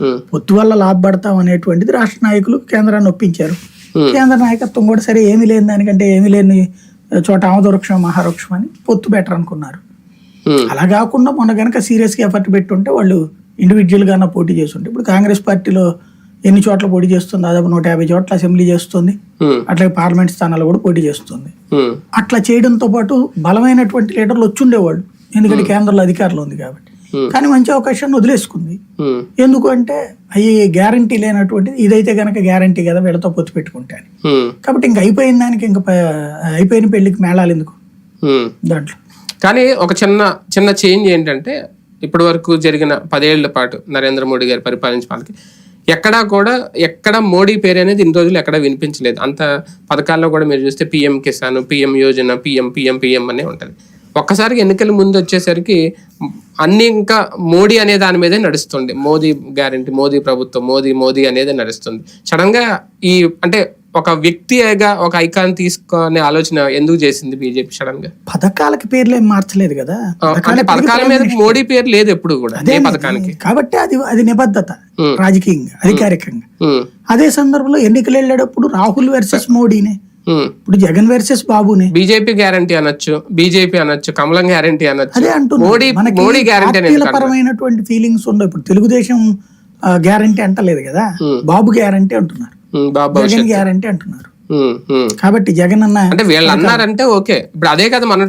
ఉమ్, పొత్తు వల్ల లాభపడతాం అనేటువంటిది రాష్ట్ర నాయకులు కేంద్రాన్ని ఒప్పించారు. Hmm. కేంద్ర నాయకత్వం కూడా సరే ఏమీ లేని దానికంటే ఏమీ లేని చోట ఆమదవృక్షం మహావృక్షం అని పొత్తు బెటర్ అనుకున్నారు. ఉమ్, అలా కాకుండా మొన్న కనుక సీరియస్గా ఎఫర్ట్ పెట్టుంటే వాళ్ళు ఇండివిజువల్గానే పోటీ చేస్తుంటే ఇప్పుడు కాంగ్రెస్ పార్టీలో ఎన్ని చోట్ల పోటీ చేస్తుంది దాదాపు నూట యాభై చోట్ల అసెంబ్లీ చేస్తుంది. అట్లాగే పార్లమెంట్ స్థానాలు కూడా పోటీ చేస్తుంది. అట్లా చేయడంతో పాటు బలమైనటువంటి లీడర్లు వచ్చుండేవాళ్ళు ఎందుకంటే కేంద్రంలో అధికారులు ఉంది కాబట్టి. Hmm. కానీ మంచి అవకాశాన్ని వదిలేసుకుంది. ఉమ్, ఎందుకు అంటే అవి గ్యారంటీ లేనటువంటిది ఇదైతే కనుక గ్యారంటీ కదా వీళ్ళతో పొత్తు పెట్టుకుంటే అని. ఉమ్, కాబట్టి ఇంక అయిపోయిన దానికి ఇంకా అయిపోయిన పెళ్ళికి మేళాలు ఎందుకు. దాంట్లో. కానీ ఒక చిన్న చిన్న చేంజ్ ఏంటంటే ఇప్పటి వరకు జరిగిన పదేళ్ళ పాటు నరేంద్ర మోడీ గారి పరిపాలించిన వాళ్ళకి ఎక్కడా కూడా ఎక్కడ మోడీ పేరు అనేది ఇన్ని రోజులు ఎక్కడ వినిపించలేదు. అంత పథకాల్లో కూడా మీరు చూస్తే PM Kisan PM Yojana PM PM PM అనే ఉంటుంది. ఒక్కసారికి ఎన్నికల ముందు వచ్చేసరికి అన్ని ఇంకా మోడీ అనే దాని మీదే నడుస్తుంది. మోదీ గ్యారంటీ మోదీ ప్రభుత్వం మోదీ మోదీ అనేది నడుస్తుంది. సడన్గా ఈ అంటే ఒక వ్యక్తిగా ఒక ఐకాన్ తీసుకునే ఆలోచన ఎందుకు చేసింది బీజేపీ సడన్గా? పథకాలకి పేర్లు ఏం మార్చలేదు కదా? అంటే పథకాల మీద మోడీ పేరు లేదు ఎప్పుడు కూడా ఏ పథకానికి. కాబట్టి అది అది నిబద్ధత. రాజకీయంగా అధికారికంగా. అదే సందర్భంలో ఎన్నికలు వెళ్ళేటప్పుడు రాహుల్ వర్సెస్ మోడీనే. ఇప్పుడు జగన్ వర్సెస్ బాబునే. బీజేపీ గ్యారంటీ అనొచ్చు బీజేపీ అనొచ్చు కమలం గ్యారంటీ అనొచ్చు. అదే అంటున్నా. మోడీ మోడీ గ్యారంటీ పరమైనటువంటి ఫీలింగ్స్ ఉండవు. ఇప్పుడు తెలుగుదేశం గ్యారంటీ అంటలేదు కదా. బాబు గ్యారంటీ అంటున్నారు. బాబా జగన్ గ్యారంటీ అంటున్నారు. కాబట్టి జగన్ అన్న అంటే వీళ్ళు అన్నారంటే ఓకే. ఇప్పుడు అదే కదా మన